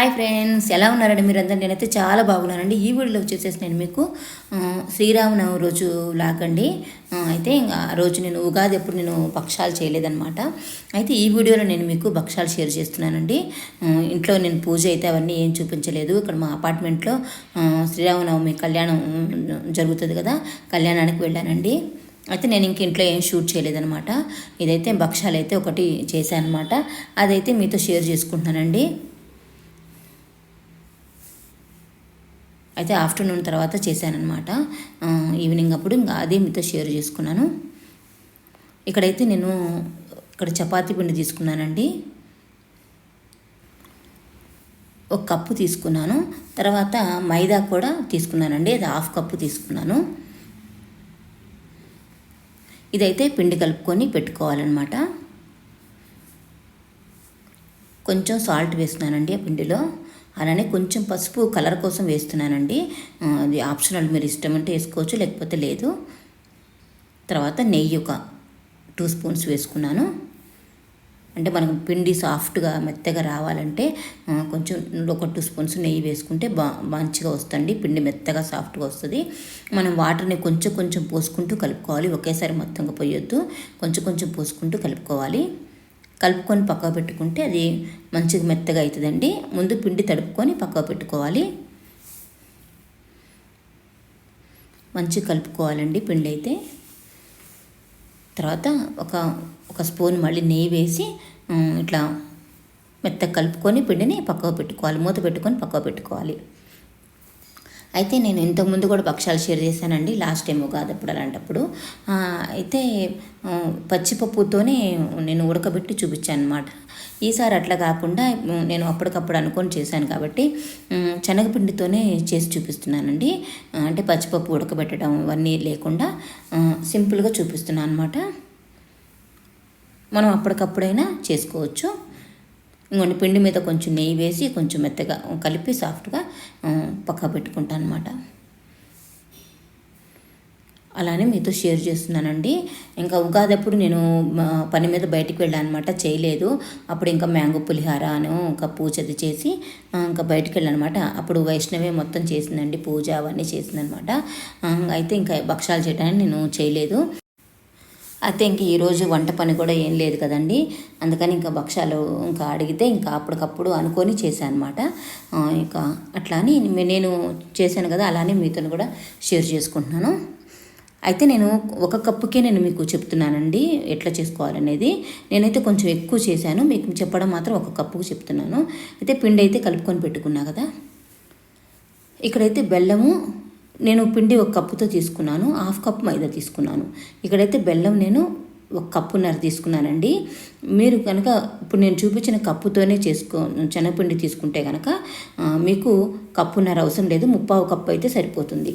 Hi friends ఎలా ఉన్నారండి మీరందరూ? నేనైతే చాలా బాగున్నానండి. ఈ వీడియోలో వచ్చేసేసి నేను మీకు శ్రీరామనవమి రోజు లాగండి అయితే ఇంకా ఆ రోజు నేను ఉగాది ఎప్పుడు నేను భక్షాలు చేయలేదన్నమాట. అయితే ఈ వీడియోలో నేను మీకు భక్షాలు షేర్ చేస్తున్నానండి. ఇంట్లో నేను పూజ అయితే అవన్నీ ఏం చూపించలేదు. ఇక్కడ మా అపార్ట్మెంట్లో శ్రీరామనవమి కళ్యాణం జరుగుతుంది కదా కళ్యాణానికి వెళ్ళానండి. అయితే నేను ఇంక ఇంట్లో ఏం షూట్ చేయలేదన్నమాట. ఇదైతే భక్షాలు అయితే ఒకటి చేశాను అనమాట అదైతే మీతో షేర్ చేసుకుంటున్నానండి. అయితే ఆఫ్టర్నూన్ తర్వాత చేశానమాట ఈవినింగ్ అప్పుడు ఇంకా అదే మీతో షేర్ చేసుకున్నాను. ఇక్కడైతే నేను ఇక్కడ చపాతీ పిండి తీసుకున్నానండి. ఒక కప్పు తీసుకున్నాను. తర్వాత మైదా కూడా తీసుకున్నానండి. అది హాఫ్ కప్పు తీసుకున్నాను. ఇదైతే పిండి కలుపుకొని పెట్టుకోవాలన్నమాట. కొంచెం సాల్ట్ వేస్తున్నానండి ఆ పిండిలో. అలానే కొంచెం పసుపు కలర్ కోసం వేస్తున్నానండి. అది ఆప్షనల్ మీరు ఇష్టం అంటే వేసుకోవచ్చు లేకపోతే లేదు. తర్వాత నెయ్యి ఒక టూ స్పూన్స్ వేసుకున్నాను. అంటే మనకు పిండి సాఫ్ట్గా మెత్తగా రావాలంటే కొంచెం ఒక టూ స్పూన్స్ నెయ్యి వేసుకుంటే బా మంచిగా వస్తుంది. పిండి మెత్తగా సాఫ్ట్గా వస్తుంది. మనం వాటర్ని కొంచెం కొంచెం పోసుకుంటూ కలుపుకోవాలి. ఒకేసారి మొత్తంగా పోయొద్దు. కొంచెం కొంచెం పోసుకుంటూ కలుపుకోవాలి. కలుపుకొని పక్కకు పెట్టుకుంటే అది మంచిగా మెత్తగా అవుతుందండి. ముందు పిండి తడుపుకొని పక్కకు పెట్టుకోవాలి. మంచిగా కలుపుకోవాలండి పిండి అయితే. తర్వాత ఒక ఒక స్పూన్ మళ్ళీ నెయ్యి వేసి ఇట్లా మెత్తగా కలుపుకొని పిండిని పక్కకు పెట్టుకోవాలి. మూత పెట్టుకొని పక్కకు పెట్టుకోవాలి. అయితే నేను ఇంతకుముందు కూడా పక్షాలు షేర్ చేశానండి లాస్ట్ టైం ఉగాది అప్పుడు అలాంటప్పుడు. అయితే పచ్చిపప్పుతోనే నేను ఉడకబెట్టి చూపించాను అనమాట ఈసారి అట్లా కాకుండా నేను అప్పటికప్పుడు అనుకొని చేశాను కాబట్టి శనగపిండితోనే చేసి చూపిస్తున్నానండి. అంటే పచ్చిపప్పు ఉడకబెట్టడం ఇవన్నీ లేకుండా సింపుల్గా చూపిస్తున్నాను అనమాట మనం అప్పటికప్పుడైనా చేసుకోవచ్చు. ఇంకొన్ని పిండి మీద కొంచెం నెయ్యి వేసి కొంచెం మెత్తగా కలిపి సాఫ్ట్గా పక్క పెట్టుకుంటాను అనమాట అలానే మీతో షేర్ చేస్తున్నానండి. ఇంకా ఉగాది అప్పుడు నేను పని మీద బయటికి వెళ్ళాను అనమాట చేయలేదు. అప్పుడు ఇంకా మ్యాంగో పులిహార అని ఇంకా పూజ అది చేసి ఇంకా బయటికి వెళ్ళానమాట అనమాట అప్పుడు వైష్ణవే మొత్తం చేసిందండి పూజ అవన్నీ చేసిందనమాట అయితే ఇంకా భక్షాలు చేయడానికి నేను చేయలేదు. అయితే ఇంక ఈరోజు వంట పని కూడా ఏం లేదు కదండి. అందుకని ఇంకా భక్షాలు ఇంకా అడిగితే ఇంకా అప్పటికప్పుడు అనుకొని చేశాను అనమాట ఇంకా అట్లా అని నేను చేశాను కదా అలానే మీతో కూడా షేర్ చేసుకుంటున్నాను. అయితే నేను ఒక కప్పుకే నేను మీకు చెప్తున్నానండి ఎట్లా చేసుకోవాలనేది. నేనైతే కొంచెం ఎక్కువ చేశాను మీకు చెప్పడం మాత్రం ఒక కప్పుకు చెప్తున్నాను. అయితే పిండి అయితే కలుపుకొని పెట్టుకున్నా కదా. ఇక్కడైతే బెల్లము నేను పిండి ఒక కప్పుతో తీసుకున్నాను హాఫ్ కప్ మైదా తీసుకున్నాను. ఇక్కడైతే బెల్లం నేను ఒక కప్పున్నర తీసుకున్నానండి. మీరు కనుక ఇప్పుడు నేను చూపించిన కప్పుతోనే చేసుకో శనగపిండి తీసుకుంటే కనుక మీకు కప్పున్నర అవసరం లేదు ముప్పావు కప్పు అయితే సరిపోతుంది.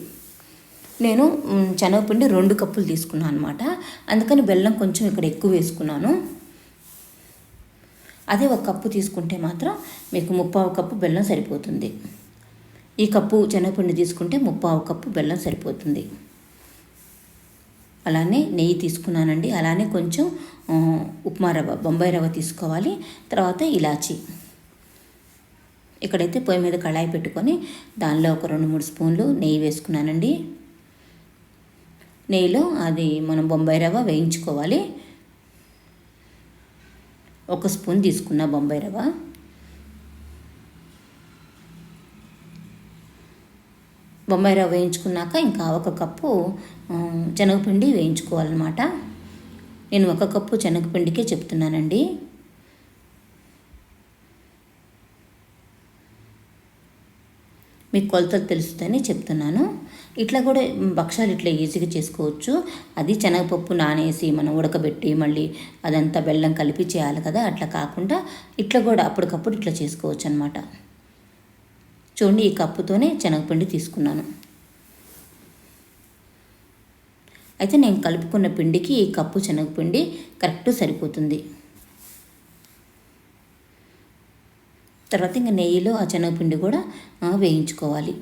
నేను మ్, శనగపిండి రెండు కప్పులు తీసుకున్నాను అనమాట అందుకని బెల్లం కొంచెం ఇక్కడ ఎక్కువ వేసుకున్నాను. అదే ఒక కప్పు తీసుకుంటే మాత్రం మీకు ముప్పావు కప్పు బెల్లం సరిపోతుంది. ఈ కప్పు శనగపిండి తీసుకుంటే ముప్పావు కప్పు బెల్లం సరిపోతుంది. అలానే నెయ్యి తీసుకున్నానండి. అలానే కొంచెం ఉప్మా రవ్వ బొంబాయి రవ్వ తీసుకోవాలి. తర్వాత ఇలాచి. ఇక్కడైతే పొయ్యి మీద కళాయి పెట్టుకొని దానిలో ఒక రెండు మూడు స్పూన్లు నెయ్యి వేసుకున్నానండి. నెయ్యిలో అది మనం బొంబాయి రవ్వ వేయించుకోవాలి. ఒక స్పూన్ తీసుకున్న బొంబాయి రవ్వ. బొంబాయి రవ్వ వేయించుకున్నాక ఇంకా ఒక కప్పు శనగపిండి వేయించుకోవాలన్నమాట. నేను ఒక కప్పు శనగపిండికే చెప్తున్నానండి. మీకు కొలతలు తెలుస్తుందని చెప్తున్నాను. ఇట్లా కూడా భక్షాలు ఇట్లా ఈజీగా చేసుకోవచ్చు. అది శనగపప్పు నానేసి మనం ఉడకబెట్టి మళ్ళీ అదంతా బెల్లం కలిపి చేయాలి కదా అట్లా కాకుండా ఇట్లా కూడా అప్పటికప్పుడు ఇట్లా చేసుకోవచ్చు అనమాట చూడండి ఈ కప్పుతోనే శనగపిండి తీసుకున్నాను. అయితే నేను కలుపుకున్న పిండికి ఈ కప్పు శనగపిండి కరెక్ట్ సరిపోతుంది. తర్వాత ఇంకా నెయ్యిలో ఆ శనగపిండి కూడా వేయించుకోవాలి.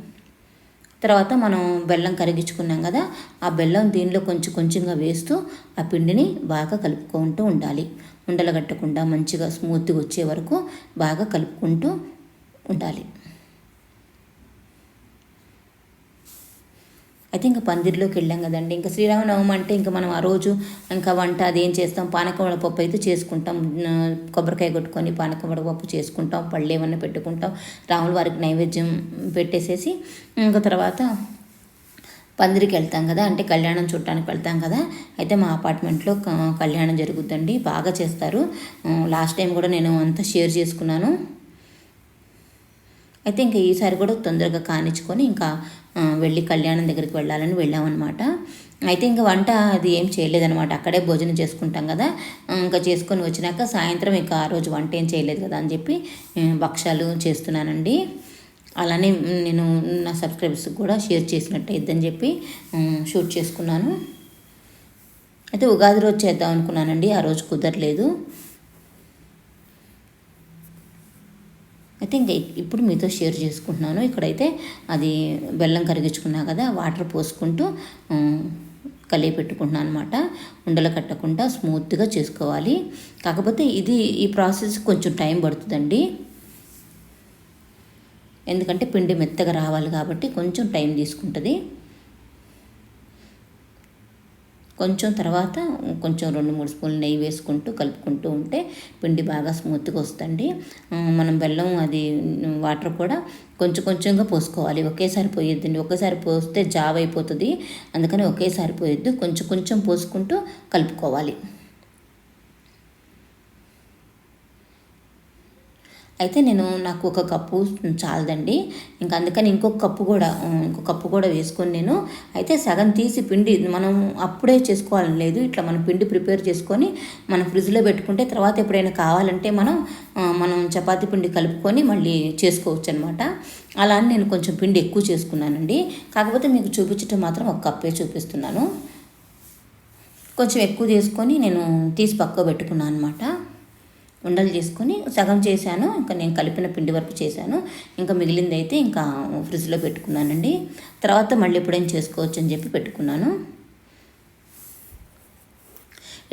తర్వాత మనం బెల్లం కరిగించుకున్నాం కదా ఆ బెల్లం దీనిలో కొంచెం కొంచెంగా వేస్తూ ఆ పిండిని బాగా కలుపుకుంటూ ఉండాలి. ఉండలు కట్టకుండా మంచిగా స్మూత్గా వచ్చే వరకు బాగా కలుపుకుంటూ ఉండాలి. అయితే ఇంకా పందిరిలోకి వెళ్ళాం కదండి. ఇంకా శ్రీరామనవమి అంటే ఇంకా మనం ఆ రోజు ఇంకా వంట అది ఏం చేస్తాం? పానక పప్పు అయితే చేసుకుంటాం. కొబ్బరికాయ కొట్టుకొని పానక పప్పు చేసుకుంటాం. పళ్ళు ఏమన్నా పెట్టుకుంటాం. రాముల వారికి నైవేద్యం పెట్టేసేసి ఇంకా తర్వాత పందిరికి వెళ్తాం కదా. అంటే కళ్యాణం చూడటానికి వెళ్తాం కదా. అయితే మా అపార్ట్మెంట్లో కళ్యాణం జరుగుద్దండి బాగా చేస్తారు. లాస్ట్ టైం కూడా నేను అంతా షేర్ చేసుకున్నాను. అయితే ఇంకా ఈసారి కూడా తొందరగా కానిచ్చుకొని ఇంకా వెళ్ళి కళ్యాణం దగ్గరికి వెళ్ళాలని వెళ్ళామన్నమాట. అయితే ఇంకా వంట అది ఏం చేయలేదనమాట అక్కడే భోజనం చేసుకుంటాం కదా. ఇంకా చేసుకొని వచ్చినాక సాయంత్రం ఇంకా ఆ రోజు వంట ఏం చేయలేదు కదా అని చెప్పి భక్ష్యాలు చేస్తున్నానండి. అలానే నేను నా సబ్స్క్రైబర్స్ కూడా షేర్ చేసినట్టయిద్దని చెప్పి షూట్ చేసుకున్నాను. అయితే ఉగాది రోజు చేద్దాం అనుకున్నానండి. ఆ రోజు కుదరలేదు. అయితే ఇంకా ఇప్పుడు మీతో షేర్ చేసుకుంటున్నాను. ఇక్కడైతే అది బెల్లం కరిగించుకున్నా కదా వాటర్ పోసుకుంటూ కలిపి పెట్టుకుంటున్నాను అనమాట ఉండలు కట్టకుండా స్మూత్గా చేసుకోవాలి. కాకపోతే ఇది ఈ ప్రాసెస్ కొంచెం టైం పడుతుందండి. ఎందుకంటే పిండి మెత్తగా రావాలి కాబట్టి కొంచెం టైం తీసుకుంటుంది. కొంచెం తర్వాత కొంచెం రెండు మూడు స్పూన్లు నెయ్యి వేసుకుంటూ కలుపుకుంటూ ఉంటే పిండి బాగా స్మూత్గా వస్తుంది మనం బెల్లం అది వాటర్ కూడా కొంచెం కొంచెంగా పోసుకోవాలి. ఒకేసారి పోయొద్దండి. ఒకేసారి పోస్తే జావ్ అయిపోతుంది అందుకని ఒకేసారి పోయొద్దు. కొంచెం కొంచెం పోసుకుంటూ కలుపుకోవాలి. అయితే నేను నాకు ఒక కప్పు చాలదండి. ఇంకా అందుకని ఇంకొక కప్పు కూడా ఇంకొక కప్పు కూడా వేసుకొని నేను అయితే సగం తీసి పిండి మనం అప్పుడే చేసుకోవాలని లేదు. ఇట్లా మనం పిండి ప్రిపేర్ చేసుకొని మనం ఫ్రిడ్జ్లో పెట్టుకుంటే తర్వాత ఎప్పుడైనా కావాలంటే మనం మనం చపాతీ పిండి కలుపుకొని మళ్ళీ చేసుకోవచ్చు అనమాట అలా అని నేను కొంచెం పిండి ఎక్కువ చేసుకున్నానండి. కాకపోతే మీకు చూపించటం మాత్రం ఒక కప్పే చూపిస్తున్నాను. కొంచెం ఎక్కువ తీసుకొని నేను తీసి పక్క పెట్టుకున్నాను అనమాట ఉండలు చేసుకొని సగం చేశాను ఇంకా నేను కలిపిన పిండి వరకు చేశాను. ఇంకా మిగిలింది అయితే ఇంకా ఫ్రిడ్జ్లో పెట్టుకున్నానండి. తర్వాత మళ్ళీ ఎప్పుడైనా చేసుకోవచ్చు అని చెప్పి పెట్టుకున్నాను.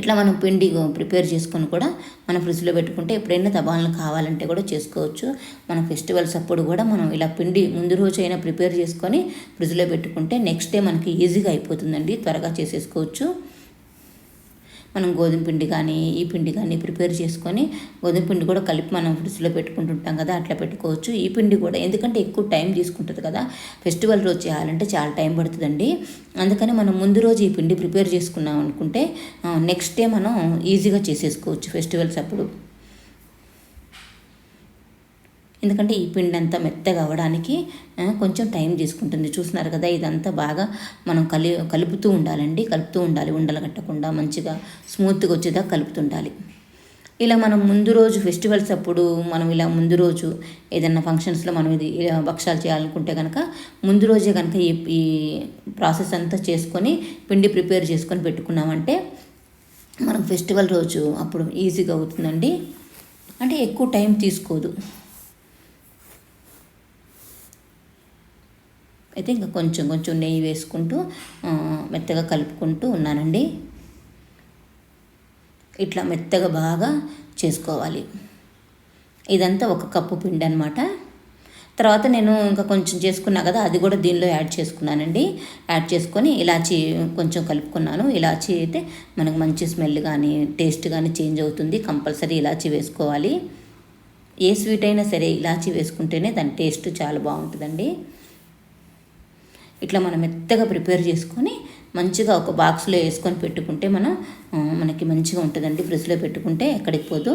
ఇట్లా మనం పిండి ప్రిపేర్ చేసుకొని కూడా మనం ఫ్రిడ్జ్లో పెట్టుకుంటే ఎప్పుడైనా దబాలను కావాలంటే కూడా చేసుకోవచ్చు. మన ఫెస్టివల్స్ అప్పుడు కూడా మనం ఇలా పిండి ముందు రోజు అయినా ప్రిపేర్ చేసుకొని ఫ్రిడ్జ్లో పెట్టుకుంటే నెక్స్ట్ డే మనకి ఈజీగా అయిపోతుందండి. త్వరగా చేసేసుకోవచ్చు. మనం గోధుమ పిండి కానీ ఈ పిండి కానీ ప్రిపేర్ చేసుకొని గోధుమ పిండి కూడా కలిపి మనం ఫ్రిడ్జ్లో పెట్టుకుంటుంటాం కదా అట్లా పెట్టుకోవచ్చు. ఈ పిండి కూడా ఎందుకంటే ఎక్కువ టైం తీసుకుంటుంది కదా ఫెస్టివల్ రోజు చేయాలంటే చాలా టైం పడుతుందండి. అందుకని మనం ముందు రోజు ఈ పిండి ప్రిపేర్ చేసుకున్నాం అనుకుంటే నెక్స్ట్ డే మనం ఈజీగా చేసేసుకోవచ్చు ఫెస్టివల్స్ అప్పుడు. ఎందుకంటే ఈ పిండి అంతా మెత్తగా అవ్వడానికి కొంచెం టైం తీసుకుంటుంది. చూస్తున్నారు కదా ఇదంతా బాగా మనం కలి కలుపుతూ ఉండాలండి. కలుపుతూ ఉండాలి. ఉండలు కట్టకుండా మంచిగా స్మూత్గా వచ్చేదా కలుపుతుండాలి. ఇలా మనం ముందు రోజు ఫెస్టివల్స్ అప్పుడు మనం ఇలా ముందు రోజు ఏదైనా ఫంక్షన్స్లో మనం ఇది భక్షాలు చేయాలనుకుంటే కనుక ముందు రోజే కనుక ఈ ఈ ప్రాసెస్ అంతా చేసుకొని పిండి ప్రిపేర్ చేసుకొని పెట్టుకున్నామంటే మనం ఫెస్టివల్ రోజు అప్పుడు ఈజీగా అవుతుందండి. అంటే ఎక్కువ టైం తీసుకోదు. అయితే ఇంకా కొంచెం కొంచెం నెయ్యి వేసుకుంటూ మెత్తగా కలుపుకుంటూ ఉన్నానండి. ఇట్లా మెత్తగా బాగా చేసుకోవాలి. ఇదంతా ఒక కప్పు పిండి అనమాట తర్వాత నేను ఇంకా కొంచెం చేసుకున్నా కదా అది కూడా దీనిలో యాడ్ చేసుకున్నానండి. యాడ్ చేసుకొని ఇలాచి కొంచెం కలుపుకున్నాను. ఇలాచి అయితే మనకు మంచి స్మెల్ కానీ టేస్ట్ కానీ చేంజ్ అవుతుంది. కంపల్సరీ ఇలాచి వేసుకోవాలి. ఏ స్వీట్ అయినా సరే ఇలాచి వేసుకుంటేనే దాని టేస్ట్ చాలా బాగుంటుందండి. ఇట్లా మనం మెత్తగా ప్రిపేర్ చేసుకొని మంచిగా ఒక బాక్స్లో వేసుకొని పెట్టుకుంటే మనం మనకి మంచిగా ఉంటుందండి. ఫ్రిడ్జ్లో పెట్టుకుంటే ఎక్కడికి పోదు.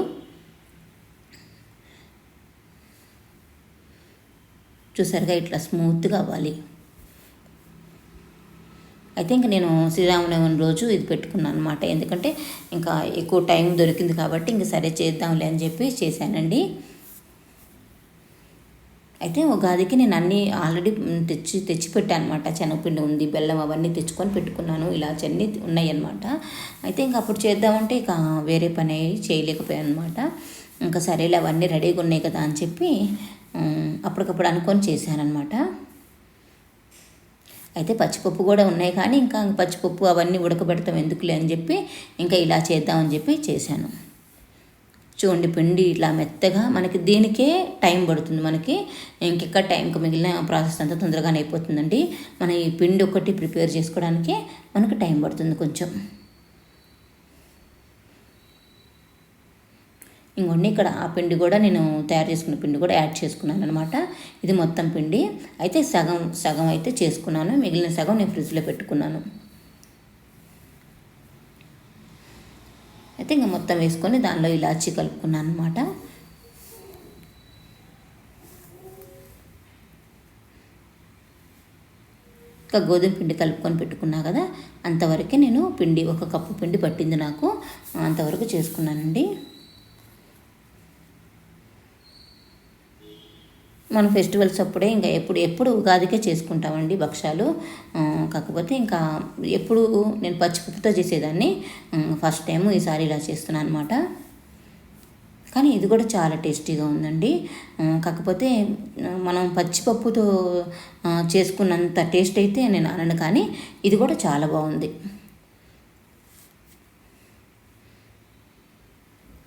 చూసారుగా ఇట్లా స్మూత్గా అవ్వాలి. అయితే ఇంక నేను శ్రీరామనవమి రోజు ఇది పెట్టుకున్నాను అనమాట ఎందుకంటే ఇంకా ఎక్కువ టైం దొరికింది కాబట్టి ఇంక సరే చేద్దాంలే అని చెప్పి చేశానండి. అయితే ఉగాదికి నేను అన్నీ ఆల్రెడీ తెచ్చి తెచ్చిపెట్టాను అనమాట శనగపిండి ఉంది బెల్లం అవన్నీ తెచ్చుకొని పెట్టుకున్నాను. ఇలా చెన్ని ఉన్నాయి అనమాట అయితే ఇంకా అప్పుడు చేద్దామంటే ఇక వేరే పని చేయలేకపోయాను అనమాట ఇంకా సరేలే అవన్నీ రెడీగా ఉన్నాయి కదా అని చెప్పి అప్పటికప్పుడు అనుకొని చేశానమాట అయితే పచ్చిపప్పు కూడా ఉన్నాయి కానీ ఇంకా పచ్చిపప్పు అవన్నీ ఉడకబెడతాం ఎందుకులే అని చెప్పి ఇంకా ఇలా చేద్దామని చెప్పి చేశాను. చూడండి పిండి ఇట్లా మెత్తగా మనకి దీనికే టైం పడుతుంది. మనకి ఇంకెక్క టైంకి మిగిలిన ప్రాసెస్ అంతా తొందరగానే అయిపోతుందండి. మన ఈ పిండి ఒకటి ప్రిపేర్ చేసుకోవడానికి మనకు టైం పడుతుంది కొంచెం. ఇంకోండి ఇక్కడ ఆ పిండి కూడా నేను తయారు చేసుకున్న పిండి కూడా యాడ్ చేసుకున్నాను అనమాట ఇది మొత్తం పిండి. అయితే సగం సగం అయితే చేసుకున్నాను. మిగిలిన సగం నేను ఫ్రిడ్జ్లో పెట్టుకున్నాను. అయితే ఇంకా మొత్తం వేసుకొని దానిలో ఇలాచి కలుపుకున్నాను అనమాట ఇంకా గోధుమ పిండి కలుపుకొని పెట్టుకున్నా కదా అంతవరకే నేను పిండి ఒక కప్పు పిండి పట్టింది నాకు. అంతవరకు చేసుకున్నానండి. మన ఫెస్టివల్స్ అప్పుడే ఇంకా ఎప్పుడు ఎప్పుడు ఉగాదికే చేసుకుంటామండి భక్ష్యాలు. కాకపోతే ఇంకా ఎప్పుడు నేను పచ్చిపప్పుతో చేసేదాన్ని. ఫస్ట్ టైం ఈసారి ఇలా చేస్తున్నాను అనమాట కానీ ఇది కూడా చాలా టేస్టీగా ఉందండి. కాకపోతే మనం పచ్చిపప్పుతో చేసుకున్నంత టేస్ట్ అయితే నేను అనను కానీ ఇది కూడా చాలా బాగుంది.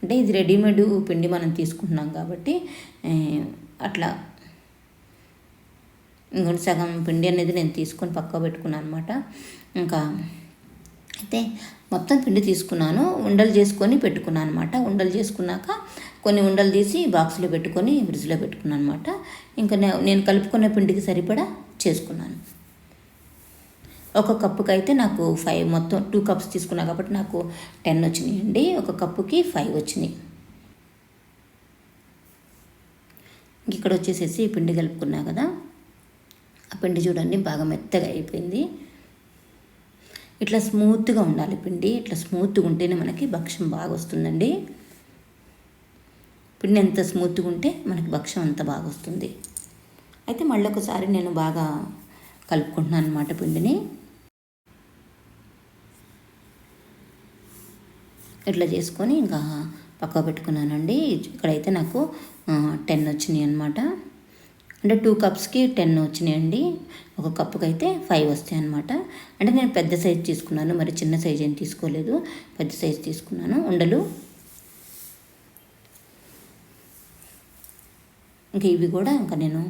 అంటే ఇది రెడీమేడ్ పిండి మనం తీసుకుంటున్నాం కాబట్టి అట్లా ఇంకొంచెం సగం పిండి అనేది నేను తీసుకొని పక్క పెట్టుకున్నాను అనమాట ఇంకా అయితే మొత్తం పిండి తీసుకున్నాను. ఉండలు చేసుకొని పెట్టుకున్నాను అనమాట ఉండలు చేసుకున్నాక కొన్ని ఉండలు తీసి బాక్స్లో పెట్టుకొని ఫ్రిడ్జ్లో పెట్టుకున్నాను అనమాట ఇంకా నేను కలుపుకున్న పిండికి సరిపడా చేసుకున్నాను. ఒక కప్పుకి అయితే నాకు ఫైవ్ మొత్తం టూ కప్స్ తీసుకున్నా కాబట్టి నాకు టెన్ వచ్చినాయి అండి ఒక కప్పుకి ఫైవ్ వచ్చినాయి. ఇక్కడ వచ్చేసేసి పిండి కలుపుకున్నా కదా. పిండి చూడండి బాగా మెత్తగా అయిపోయింది. ఇట్లా స్మూత్గా ఉండాలి పిండి. ఇట్లా స్మూత్గా ఉంటేనే మనకి భక్ష్యం బాగా వస్తుందండి. పిండి ఎంత స్మూత్గా ఉంటే మనకి భక్ష్యం అంత బాగా వస్తుంది. అయితే మళ్ళీ ఒకసారి నేను బాగా కలుపుకుంటున్నాను అనమాట పిండిని. ఇట్లా చేసుకొని ఇంకా పక్క పెట్టుకున్నానండి. ఇక్కడైతే నాకు టెన్ వచ్చినాయి అనమాట అంటే టూ కప్స్కి టెన్ వచ్చినాయండి. ఒక కప్పుకి అయితే ఫైవ్ వస్తాయి అనమాట అంటే నేను పెద్ద సైజ్ తీసుకున్నాను మరి చిన్న సైజ్ ఏం తీసుకోలేదు. పెద్ద సైజ్ తీసుకున్నాను. ఉండలు. ఇంకా ఇవి కూడా ఇంకా నేను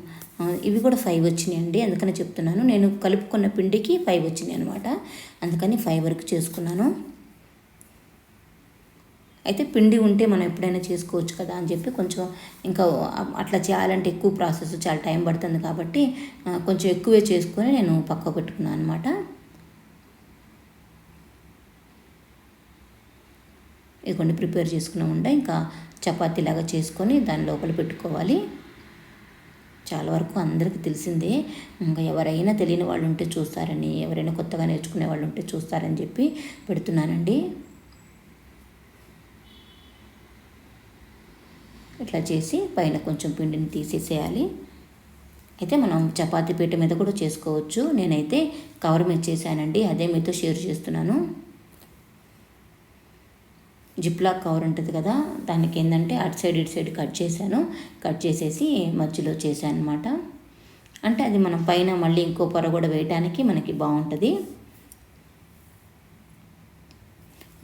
ఇవి కూడా ఫైవ్ వచ్చినాయండి. అందుకని చెప్తున్నాను. నేను కలుపుకున్న పిండికి ఫైవ్ వచ్చినాయి అనమాట అందుకని ఫైవ్ వరకు చేసుకున్నాను. అయితే పిండి ఉంటే మనం ఎప్పుడైనా చేసుకోవచ్చు కదా అని చెప్పి కొంచెం ఇంకా అట్లా చేయాలంటే ఎక్కువ ప్రాసెస్ చాలా టైం పడుతుంది కాబట్టి కొంచెం ఎక్కువే చేసుకొని నేను పక్క పెట్టుకున్నాను అనమాట ఇదిగోండి ప్రిపేర్ చేసుకున్న ఉండే ఇంకా చపాతీలాగా చేసుకొని దాని లోపల పెట్టుకోవాలి. చాలా వరకు అందరికీ తెలిసిందే ఇంకా ఎవరైనా తెలియని వాళ్ళు ఉంటే చూస్తారని ఎవరైనా కొత్తగా నేర్చుకునే వాళ్ళు ఉంటే చూస్తారని చెప్పి పెడుతున్నానండి. ఇట్లా చేసి పైన కొంచెం పిండిని తీసేసేయాలి. అయితే మనం చపాతీ పీట మీద కూడా చేసుకోవచ్చు. నేనైతే కవర్ మీద చేశానండి. అదే మీతో షేర్ చేస్తున్నాను. జిప్లా కవర్ ఉంటుంది కదా దానికి ఏంటంటే అటు సైడ్ ఇటు సైడ్ కట్ చేశాను. కట్ చేసేసి మధ్యలో చేశాను అనమాట అంటే అది మనం పైన మళ్ళీ ఇంకో పొర కూడా వేయడానికి మనకి బాగుంటుంది.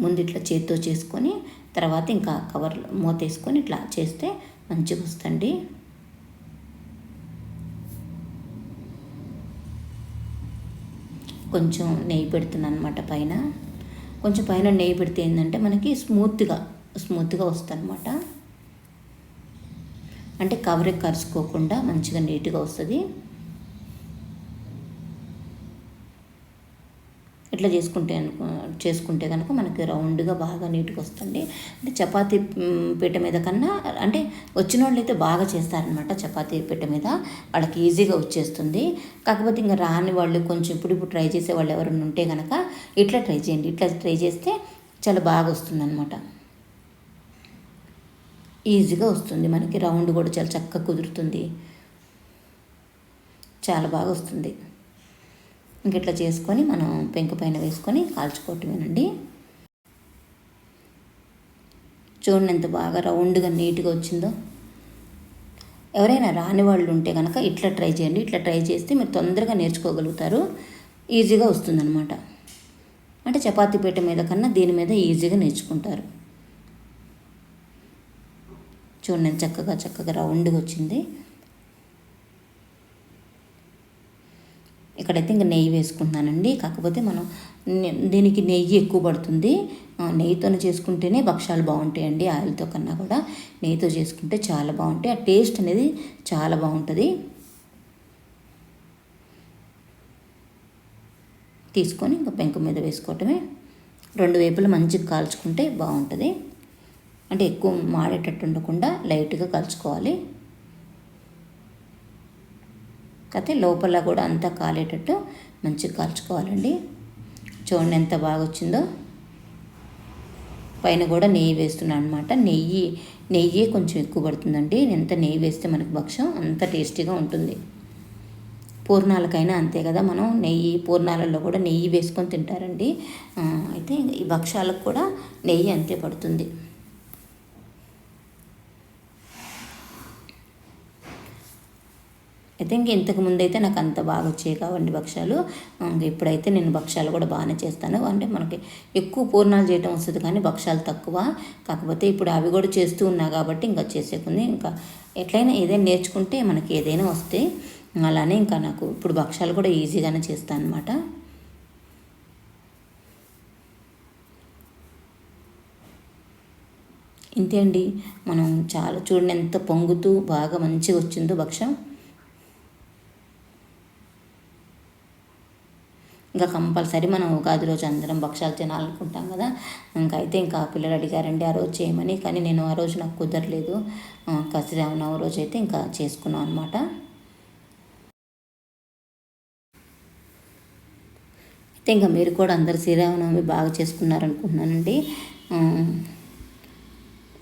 ముందు ఇట్లా చేత్తో చేసుకొని తర్వాత ఇంకా కవర్ మూత వేసుకొని ఇట్లా చేస్తే మంచిగా వస్తుంది. కొంచెం నెయ్యి పెడుతున్నాను అనమాట పైన. కొంచెం పైన నెయ్యి పెడితే ఏంటంటే మనకి స్మూత్గా స్మూత్గా వస్తుంది అనమాట అంటే కవర్ కరుచుకోకుండా మంచిగా నీట్గా వస్తుంది. ఇట్లా చేసుకుంటే చేసుకుంటే కనుక మనకి రౌండ్గా బాగా నీట్గా వస్తుంది అంటే చపాతీ పీట మీద కన్నా అంటే వచ్చిన వాళ్ళు అయితే బాగా చేస్తారనమాట చపాతీ పీట మీద. వాళ్ళకి ఈజీగా వచ్చేస్తుంది. కాకపోతే ఇంకా రాని వాళ్ళు కొంచెం ఇప్పుడు ఇప్పుడు ట్రై చేసే వాళ్ళు ఎవరైనా ఉంటే కనుక ఇట్లా ట్రై చేయండి. ఇట్లా ట్రై చేస్తే చాలా బాగా వస్తుంది అనమాట ఈజీగా వస్తుంది. మనకి రౌండ్ కూడా చాలా చక్కగా కుదురుతుంది. చాలా బాగా వస్తుంది. ఇంక ఇట్లా చేసుకొని మనం పెంక పైన వేసుకొని కాల్చుకోవటమేనండి. చూడండి ఎంత బాగా రౌండ్గా నీట్గా వచ్చిందో. ఎవరైనా రాని వాళ్ళు ఉంటే కనుక ఇట్లా ట్రై చేయండి. ఇట్లా ట్రై చేస్తే మీరు తొందరగా నేర్చుకోగలుగుతారు. ఈజీగా వస్తుందన్నమాట. అంటే చపాతీ పీట మీద కన్నా దీని మీద ఈజీగా నేర్చుకుంటారు. చూడండి చక్కగా చక్కగా రౌండ్గా వచ్చింది. ఇక్కడైతే ఇంకా నెయ్యి వేసుకుంటున్నానండి. కాకపోతే మనం దీనికి నెయ్యి ఎక్కువ పడుతుంది. నెయ్యితో చేసుకుంటేనే భక్షాలు బాగుంటాయండి ఆయిల్తో కన్నా కూడా. నెయ్యితో చేసుకుంటే చాలా బాగుంటాయి. ఆ టేస్ట్ అనేది చాలా బాగుంటుంది. తీసుకొని ఇంకా పెంకు మీద వేసుకోవటమే. రెండు వైపులు మంచిగా కాల్చుకుంటే బాగుంటుంది. అంటే ఎక్కువ మాడేటట్టు ఉండకుండా లైట్గా కలుచుకోవాలి. కాకపోతే లోపల కూడా అంతా కాలేటట్టు మంచిగా కాల్చుకోవాలండి. చూడండి ఎంత బాగా వచ్చిందో. పైన కూడా నెయ్యి వేస్తున్నాను అనమాట నెయ్యి నెయ్యి కొంచెం ఎక్కువ పడుతుందండి. ఎంత నెయ్యి వేస్తే మనకు భక్ష్యం అంత టేస్టీగా ఉంటుంది. పూర్ణాలకైనా అంతే కదా మనం నెయ్యి పూర్ణాలలో కూడా నెయ్యి వేసుకొని తింటారండి. అయితే ఈ భక్షాలకు కూడా నెయ్యి అంతే పడుతుంది. అయితే ఇంక ఇంతకు ముందు అయితే నాకు అంత బాగా వచ్చాయి కావండి భక్ష్యాలు. ఇప్పుడైతే నేను భక్ష్యాలు కూడా బాగానే చేస్తాను. అంటే మనకి ఎక్కువ పూర్ణాలు చేయటం వస్తుంది కానీ భక్ష్యాలు తక్కువ. కాకపోతే ఇప్పుడు అవి కూడా చేస్తూ ఉన్నా కాబట్టి ఇంకా చేసేకుంది ఇంకా ఎట్లయినా ఏదైనా నేర్చుకుంటే మనకి ఏదైనా వస్తే అలానే ఇంకా నాకు ఇప్పుడు భక్ష్యాలు కూడా ఈజీగానే చేస్తాను అనమాట ఇంతే అండి. మనం చాలా చూడండి ఎంత పొంగుతూ బాగా మంచిగా వచ్చిందో భక్ష్యం. ఇంకా కంపల్సరీ మనం ఉగాది రోజు అందరం భక్షాలు తినాలనుకుంటాం కదా. ఇంకా అయితే ఇంకా పిల్లలు అడిగారండి ఆ రోజు చేయమని కానీ నేను ఆ రోజు నాకు కుదరలేదు. కసిరామనవ రోజు అయితే ఇంకా చేసుకున్నాం అనమాట అయితే ఇంకా మీరు కూడా అందరు శ్రీరామనవమి బాగా చేసుకున్నారనుకుంటున్నానండి.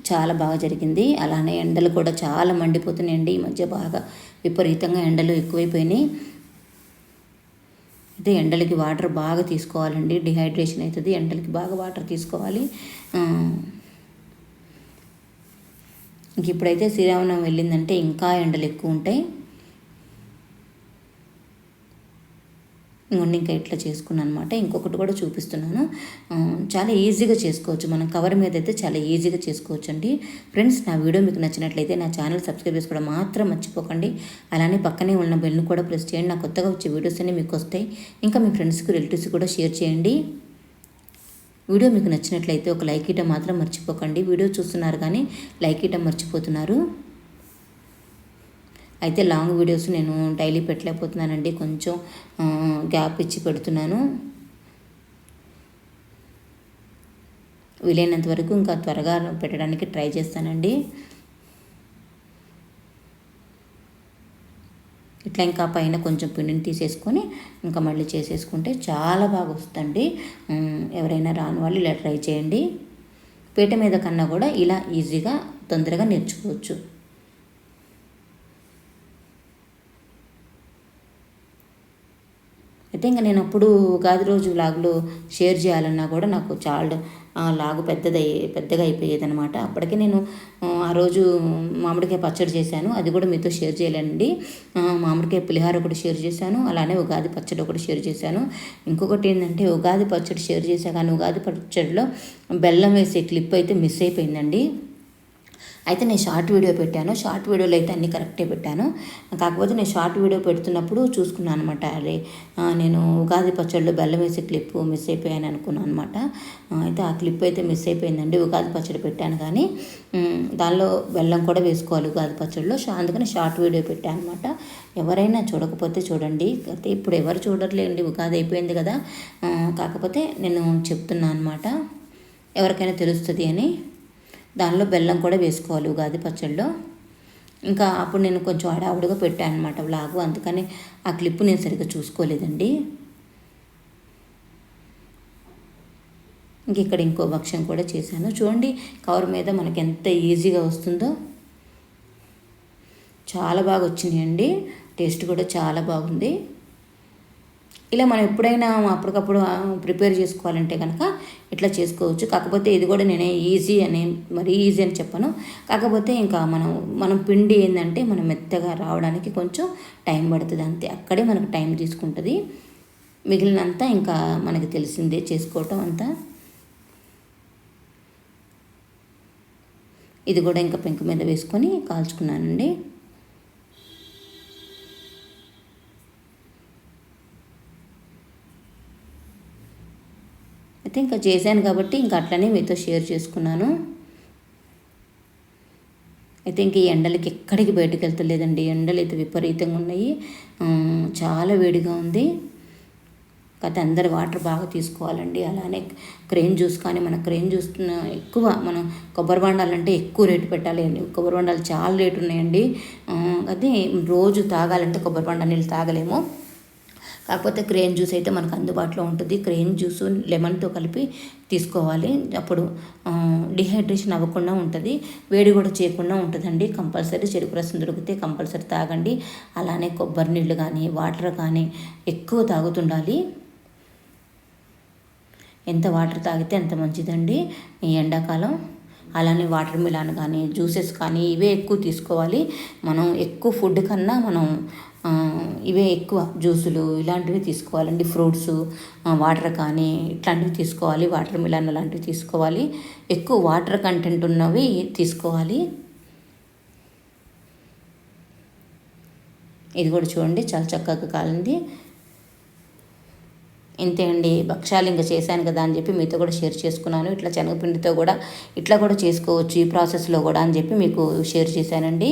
చాలా బాగా జరిగింది. అలానే ఎండలు కూడా చాలా మండిపోతున్నాయండి. ఈ మధ్య బాగా విపరీతంగా ఎండలు ఎక్కువైపోయినాయి. అయితే ఎండలకి వాటర్ బాగా తీసుకోవాలండి. డిహైడ్రేషన్ అవుతుంది ఎండలకి బాగా వాటర్ తీసుకోవాలి. ఇంక ఇప్పుడైతే శ్రీరామనవమి వెళ్ళిందంటే ఇంకా ఎండలు ఎక్కువ ఉంటాయి. ఇంకొండి ఇంకా ఇట్లా చేసుకున్నాను అనమాట ఇంకొకటి కూడా చూపిస్తున్నాను. చాలా ఈజీగా చేసుకోవచ్చు. మనం కవర్ మీద అయితే చాలా ఈజీగా చేసుకోవచ్చు అండి ఫ్రెండ్స్ నా వీడియో మీకు నచ్చినట్లయితే నా ఛానల్ సబ్స్క్రైబ్ చేసుకోవడం మాత్రం మర్చిపోకండి. అలానే పక్కనే ఉన్న బెల్ని కూడా ప్రెస్ చేయండి. నా కొత్తగా వచ్చే వీడియోస్ అన్నీ మీకు వస్తాయి. ఇంకా మీ ఫ్రెండ్స్కి రిలేటివ్స్ కూడా షేర్ చేయండి. వీడియో మీకు నచ్చినట్లయితే ఒక లైక్ ఇవ్వడం మాత్రం మర్చిపోకండి. వీడియో చూస్తున్నారు కానీ లైక్ ఇవ్వడం మర్చిపోతున్నారు. అయితే లాంగ్ వీడియోస్ నేను డైలీ పెట్టలేకపోతున్నానండి. కొంచెం గ్యాప్ ఇచ్చి పెడుతున్నాను. వీలైనంత వరకు ఇంకా త్వరగా పెట్టడానికి ట్రై చేస్తానండి. ఇట్లా ఇంకా పైన కొంచెం పిండిని తీసేసుకొని ఇంకా మళ్ళీ చేసేసుకుంటే చాలా బాగా వస్తుందండి. ఎవరైనా రాని వాళ్ళు ఇలా ట్రై చేయండి. పీట మీద కన్నా కూడా ఇలా ఈజీగా తొందరగా నేర్చుకోవచ్చు. అయితే ఇంకా నేను అప్పుడు ఉగాది రోజు లాగులో షేర్ చేయాలన్నా కూడా నాకు చాలా లాగు పెద్దదై పెద్దగా అయిపోయేది అనమాట అప్పటికే నేను ఆ రోజు మామిడికాయ పచ్చడి చేశాను. అది కూడా మీతో షేర్ చేయలేండి మామిడికాయ పులిహార ఒకటి షేర్ చేశాను. అలానే ఉగాది పచ్చడి ఒకటి షేర్ చేశాను. ఇంకొకటి ఏంటంటే ఉగాది పచ్చడి షేర్ చేశాను కానీ ఉగాది పచ్చడిలో బెల్లం వేసే క్లిప్ అయితే మిస్ అయిపోయిందండి. అయితే నేను షార్ట్ వీడియో పెట్టాను. షార్ట్ వీడియోలో అయితే అన్నీ కరెక్టే పెట్టాను. కాకపోతే నేను షార్ట్ వీడియో పెడుతున్నప్పుడు చూసుకున్నాను అనమాట అరే నేను ఉగాది పచ్చడిలో బెల్లం వేసే క్లిప్ మిస్ అయిపోయాను అనుకున్నాను అనమాట అయితే ఆ క్లిప్ అయితే మిస్ అయిపోయిందండి. ఉగాది పచ్చడి పెట్టాను కానీ దానిలో బెల్లం కూడా వేసుకోవాలి ఉగాది పచ్చడిలో. అందుకని షార్ట్ వీడియో పెట్టాను అనమాట ఎవరైనా చూడకపోతే చూడండి. అయితే ఇప్పుడు ఎవరు చూడట్లేండి ఉగాది అయిపోయింది కదా. కాకపోతే నేను చెప్తున్నాను అనమాట ఎవరికైనా తెలుస్తుంది అని. దానిలో బెల్లం కూడా వేసుకోవాలి ఉగాది పచ్చడిలో ఇంకా అప్పుడు నేను కొంచెం హడావుడిగా పెట్టాను అనమాట వ్లాగు అందుకని ఆ క్లిప్ నేను సరిగ్గా చూసుకోలేదండి. ఇంక ఇక్కడ ఇంకో భక్ష్యం కూడా చేశాను. చూడండి కవర్ మీద మనకి ఎంత ఈజీగా వస్తుందో. చాలా బాగా వచ్చినాయండి. టేస్ట్ కూడా చాలా బాగుంది. ఇలా మనం ఎప్పుడైనా అప్పటికప్పుడు ప్రిపేర్ చేసుకోవాలంటే కనుక ఇట్లా చేసుకోవచ్చు. కాకపోతే ఇది కూడా నేనే ఈజీ అని మరీ ఈజీ అని చెప్పను. కాకపోతే ఇంకా మనం మనం పిండి ఏంటంటే మనం మెత్తగా రావడానికి కొంచెం టైం పడుతుంది అంతే. అక్కడే మనకు టైం తీసుకుంటుంది. మిగిలినంతా ఇంకా మనకి తెలిసిందే చేసుకోవటం అంతా. ఇది కూడా ఇంకా పెంకు మీద వేసుకొని కాల్చుకున్నానండి. అయితే ఇంకా చేశాను కాబట్టి ఇంకా అట్లనే మీతో షేర్ చేసుకున్నాను. అయితే ఇంక ఈ ఎండలకి ఎక్కడికి బయటకు వెళ్తలేదండి. ఎండలు అయితే విపరీతంగా ఉన్నాయి. చాలా వేడిగా ఉంది. కాకపోతే అందరు వాటర్ బాగా తీసుకోవాలండి. అలానే క్రెయిన్ జ్యూస్ కానీ మన క్రెయిన్ జ్యూస్ ఎక్కువ మనం కొబ్బరి బండాలు ఎక్కువ రేటు పెట్టాలి కొబ్బరి బండాలు చాలా రేటు ఉన్నాయండి. అది రోజు తాగాలంటే కొబ్బరి బండ నీళ్ళు తాగలేము. కాకపోతే క్రేన్ జ్యూస్ అయితే మనకు అందుబాటులో ఉంటుంది. క్రేన్ జ్యూస్ లెమన్తో కలిపి తీసుకోవాలి. అప్పుడు డిహైడ్రేషన్ అవ్వకుండా ఉంటుంది. వేడి కూడా చేయకుండా ఉంటుందండి. కంపల్సరీ చెరుకు రసం దొరికితే కంపల్సరీ తాగండి. అలానే కొబ్బరి నీళ్ళు కానీ వాటర్ కానీ ఎక్కువ తాగుతుండాలి. ఎంత వాటర్ తాగితే అంత మంచిదండి. ఈ ఎండాకాలం. అలానే వాటర్ మిలాన్ కానీ జ్యూసెస్ కానీ ఇవే ఎక్కువ తీసుకోవాలి. మనం ఎక్కువ ఫుడ్ కన్నా మనం ఇవే ఎక్కువ జ్యూసులు ఇలాంటివి తీసుకోవాలండి. ఫ్రూట్స్ వాటర్ కానీ ఇట్లాంటివి తీసుకోవాలి. వాటర్ మిలాన్ అలాంటివి తీసుకోవాలి. ఎక్కువ వాటర్ కంటెంట్ ఉన్నవి తీసుకోవాలి. ఇది కూడా చూడండి. చాలా చక్కగా కాలింది. ఇంతే అండి భక్ష్యాలు ఇంకా చేశాను కదా అని చెప్పి మీతో కూడా షేర్ చేసుకున్నాను. ఇట్లా శనగపిండితో కూడా ఇట్లా కూడా చేసుకోవచ్చు ఈ ప్రాసెస్లో కూడా అని చెప్పి మీకు షేర్ చేశానండి.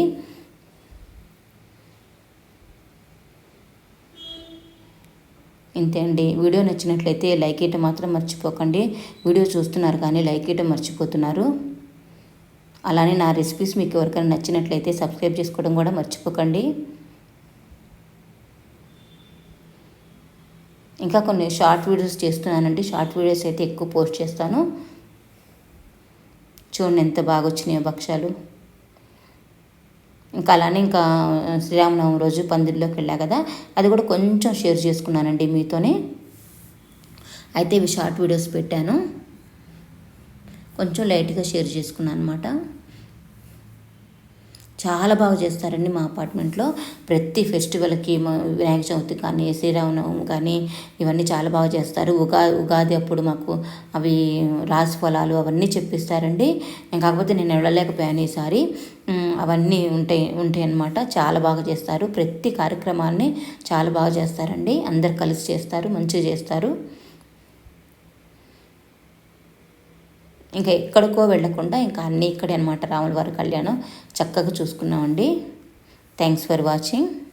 ఇంతే అండి. వీడియో నచ్చినట్లయితే లైక్ ఇయటం మాత్రం మర్చిపోకండి. వీడియో చూస్తున్నారు కానీ లైక్ ఇయటం మర్చిపోతున్నారు. అలానే నా రెసిపీస్ మీకు ఎవరికైనా నచ్చినట్లయితే సబ్స్క్రైబ్ చేసుకోవడం కూడా మర్చిపోకండి. ఇంకా కొన్ని షార్ట్ వీడియోస్ చేస్తున్నానండి. షార్ట్ వీడియోస్ అయితే ఎక్కువ పోస్ట్ చేస్తాను. చూడండి ఎంత బాగా వచ్చినాయో భక్ష్యాలు. ఇంకా అలానే ఇంకా శ్రీరామనవమి రోజు పందిరిలోకి వెళ్ళా కదా అది కూడా కొంచెం షేర్ చేసుకున్నానండి మీతోనే. అయితే ఇవి షార్ట్ వీడియోస్ పెట్టాను. కొంచెం లైట్గా షేర్ చేసుకున్నాను అనమాట చాలా బాగా చేస్తారండి మా అపార్ట్మెంట్లో. ప్రతి ఫెస్టివల్కి వినాయక చవితి కానీ శ్రీరామనవం కానీ ఇవన్నీ చాలా బాగా చేస్తారు. ఉగా ఉగాది అప్పుడు మాకు అవి రాసి ఫలాలు అవన్నీ చెప్పిస్తారండి. కాకపోతే నేను వెళ్ళలేకపోయాను ఈసారి. అవన్నీ ఉంటాయి ఉంటాయి అన్నమాట. చాలా బాగా చేస్తారు. ప్రతి కార్యక్రమాన్ని చాలా బాగా చేస్తారండి. అందరు కలిసి చేస్తారు మంచిగా చేస్తారు. ఇంకా ఎక్కడికో వెళ్ళకుండా ఇంకా అన్నీ ఇక్కడే అనమాట రాముల వారి కళ్యాణం చక్కగా చూసుకున్నామండి. Thanks for watching